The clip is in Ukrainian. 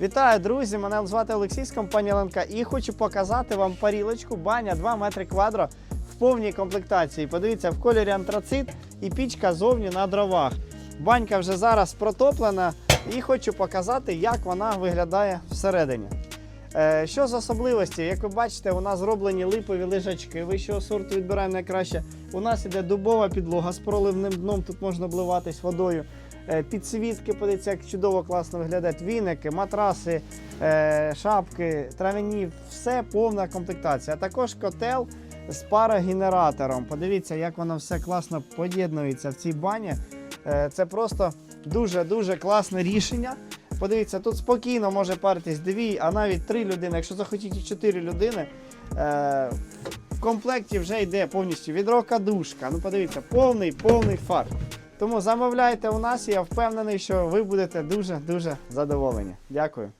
Вітаю, друзі! Мене звати Олексій з компанії ЛНК і хочу показати вам парілочку баня 2 метри квадро в повній комплектації. Подивіться, в кольорі антрацит і пічка зовні на дровах. Банька вже зараз протоплена і хочу показати, як вона виглядає всередині. Е, Що з особливості? Як ви бачите, у нас зроблені липові лежачки вищого сорту, відбираємо найкраще. У нас іде дубова підлога з проливним дном, тут можна обливатись водою. Е, Підсвітки, подивіться, як чудово класно виглядають. Віники, матраси, е, шапки, травяні, все повна комплектація. А також котел з парогенератором. Подивіться, як воно все класно поєднується в цій бані. Е, Це просто дуже-дуже класне рішення. Подивіться, тут спокійно може паритись дві, а навіть три людини. Якщо захотіть і чотири людини. В комплекті вже йде повністю відро кадушка. Ну подивіться, повний повний фарт. Тому замовляйте у нас, і я впевнений, що ви будете дуже-дуже задоволені. Дякую.